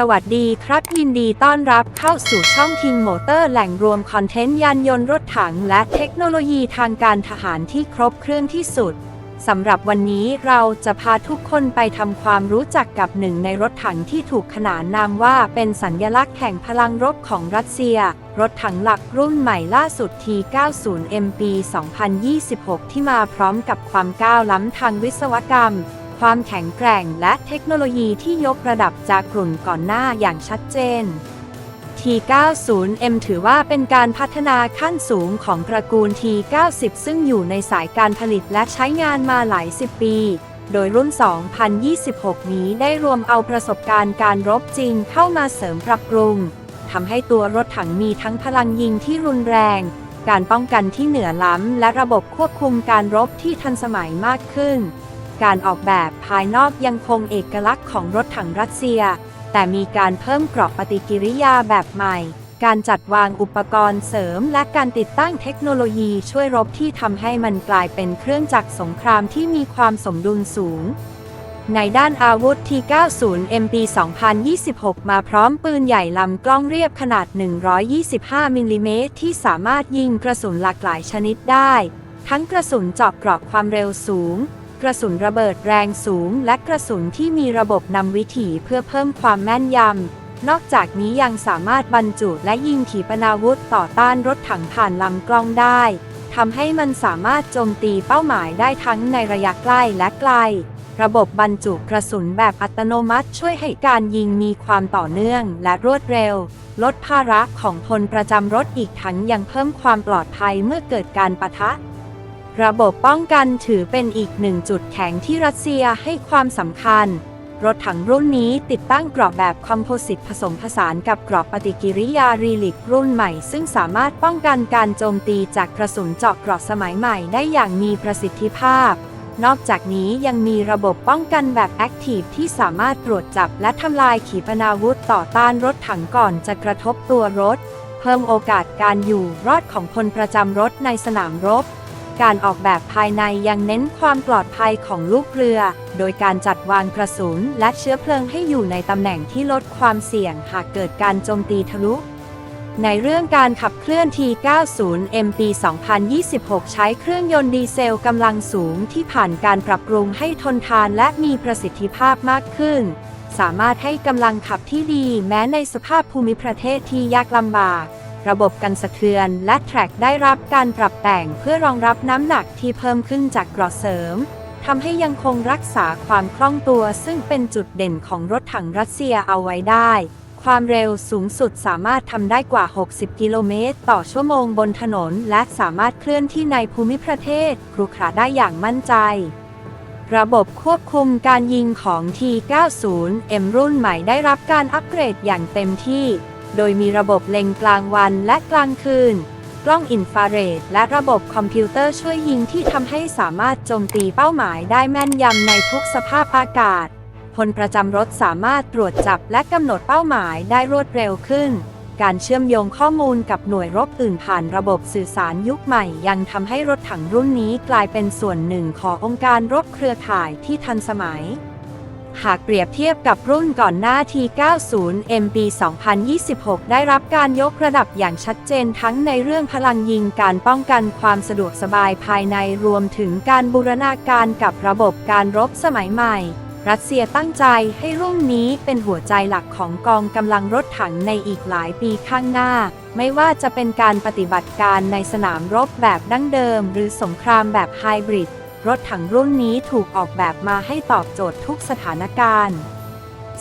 สวัสดีครับยินดีต้อนรับเข้าสู่ช่อง King Motor แหล่งรวมคอนเทนต์ยานยนต์รถถังและเทคโนโลยีทางการทหารที่ครบเครื่องที่สุด สำหรับวันนี้เราจะพาทุกคนไปทำความรู้จักกับหนึ่งในรถถังที่ถูกขนานนามว่าเป็นสัญญลักษณ์แห่งพลังรบของรัสเซีย รถถังหลักรุ่นใหม่ล่าสุด T90M ปี 2026 ที่มาพร้อมกับความก้าวล้ำทางวิศวกรรม ความแข็งแกร่งและเทคโนโลยีที่ยกระดับจากกลุ่นก่อนหน้าอย่างชัดเจน T90M ถือว่าเป็นการพัฒนาขั้นสูงของตระกูล T90 ซึ่งอยู่ในสายการผลิตและใช้งานมาหลายสิบปี โดยรุ่น 2026 นี้ได้รวมเอาประสบการณ์การรบจริงเข้ามาเสริมปรับปรุงทำให้ตัวรถถังมีทั้งพลังยิงที่รุนแรง การป้องกันที่เหนือล้ำ และระบบควบคุมการรบที่ทันสมัยมากขึ้น การออกแบบภายนอกยังคงเอกลักษณ์ของรถถังรัสเซีย แต่มีการเพิ่มกรอบปฏิกิริยาแบบใหม่ การจัดวางอุปกรณ์เสริม และการติดตั้งเทคโนโลยีช่วยรบที่ทำให้มันกลายเป็นเครื่องจักรสงครามที่มีความสมดุลสูง ในด้านอาวุธ T90M ปี2026 มาพร้อมปืนใหญ่ลำกล้องเรียบขนาด 125มิลลิเมตรที่สามารถยิงกระสุนหลากหลายชนิดได้ ทั้งกระสุนเจาะเกราะความเร็วสูง กระสุนระเบิดแรงสูง และกระสุนที่มีระบบนำวิถีเพื่อเพิ่มความแม่นยำ นอกจากนี้ยังสามารถบรรจุและยิงขีปนาวุธต่อต้านรถถังผ่านลำกล้องได้ทำให้มันสามารถโจมตีเป้าหมายได้ทั้งในระยะใกล้และไกล ระบบบรรจุกระสุนแบบอัตโนมัติช่วยให้การยิงมีความต่อเนื่องและรวดเร็ว ลดภาระของพลประจำรถอีกทั้งยังเพิ่มความปลอดภัยเมื่อเกิดการปะทะ ระบบป้องกันถือเป็นอีกหนึ่งจุดแข็งที่รัสเซียให้ความสำคัญ รถถังรุ่นนี้ติดตั้งกรอบแบบคอมโพสิตผสมผสานกับกรอบปฏิกิริยารีลิกรุ่นใหม่ ซึ่งสามารถป้องกันการโจมตีจากกระสุนเจาะกราะสมัยใหม่ได้อย่างมีประสิทธิภาพ นอกจากนี้ยังมีระบบป้องกันแบบแอคทีฟที่สามารถตรวจจับและทำลายขีปนาวุธต่อต้านรถถังก่อนจะกระทบตัวรถ เพิ่มโอกาสการอยู่รอดของพลประจำรถในสนามรบ การออกแบบภายในยังเน้นความปลอดภัยของลูกเรือ โดยการจัดวางกระสุนและเชื้อเพลิงให้อยู่ในตำแหน่งที่ลดความเสี่ยงหากเกิดการโจมตีทะลุในเรื่องการขับเคลื่อน T90M ปี 2026 ใช้เครื่องยนต์ดีเซลกำลังสูงที่ผ่านการปรับปรุงให้ทนทานและมีประสิทธิภาพมากขึ้น สามารถให้กำลังขับที่ดีแม้ในสภาพภูมิประเทศที่ยากลำบาก ระบบกันสะเทือนและแทร็กได้รับการปรับแต่งเพื่อรองรับน้ำหนักที่เพิ่มขึ้นจากเกราะเสริมทำให้ยังคงรักษาความคล่องตัวซึ่งเป็นจุดเด่นของรถถังรัสเซียเอาไว้ได้ ความเร็วสูงสุดสามารถทำได้กว่า 60 กิโลเมตร ต่อชั่วโมงบนถนน และสามารถเคลื่อนที่ในภูมิประเทศครุขระได้อย่างมั่นใจ ระบบควบคุมการยิงของ T90M รุ่นใหม่ได้รับการอัปเกรดอย่างเต็มที่ โดยมีระบบเล็งกลางวันและกลางคืน กล้องอินฟราเรดและระบบคอมพิวเตอร์ช่วยยิงที่ทำให้สามารถโจมตีเป้าหมายได้แม่นยำในทุกสภาพอากาศ พลประจำรถสามารถตรวจจับและกำหนดเป้าหมายได้รวดเร็วขึ้นการเชื่อมโยงข้อมูลกับหน่วยรบอื่นผ่านระบบสื่อสารยุคใหม่ ยังทำให้รถถังรุ่นนี้กลายเป็นส่วนหนึ่งขององค์การรบเครือข่ายที่ทันสมัย หากเปรียบเทียบกับรุ่นก่อนหน้า T90M ปี2026 ได้รับการยกระดับอย่างชัดเจนทั้งในเรื่องพลังยิงการป้องกันความสะดวกสบายภายในรวมถึงการบูรณาการกับระบบการรบสมัยใหม่ รัสเซียตั้งใจให้รุ่นนี้เป็นหัวใจหลักของกองกำลังรถถังในอีกหลายปีข้างหน้า ไม่ว่าจะเป็นการปฏิบัติการในสนามรบแบบดั้งเดิม หรือสงครามแบบไฮบริด รถถังรุ่นนี้ถูกออกแบบมาให้ตอบโจทย์ทุกสถานการณ์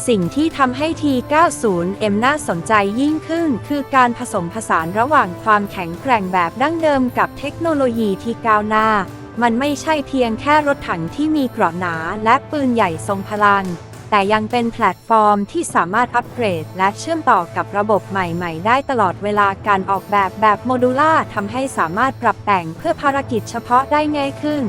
สิ่งที่ทำให้ T90M น่าสนใจยิ่งขึ้น คือการผสมผสานระหว่างความแข็งแกร่งแบบดั้งเดิมกับเทคโนโลยีที่ก้าวหน้า มันไม่ใช่เพียงแค่รถถังที่มีเกราะหนาและปืนใหญ่ทรงพลัง แต่ยังเป็นแพลตฟอร์มที่สามารถอัปเกรด และเชื่อมต่อกับระบบใหม่ ๆ ได้ตลอดเวลาการออกแบบแบบโมดูล่าทำให้สามารถปรับแต่งเพื่อภารกิจเฉพาะได้ง่ายขึ้น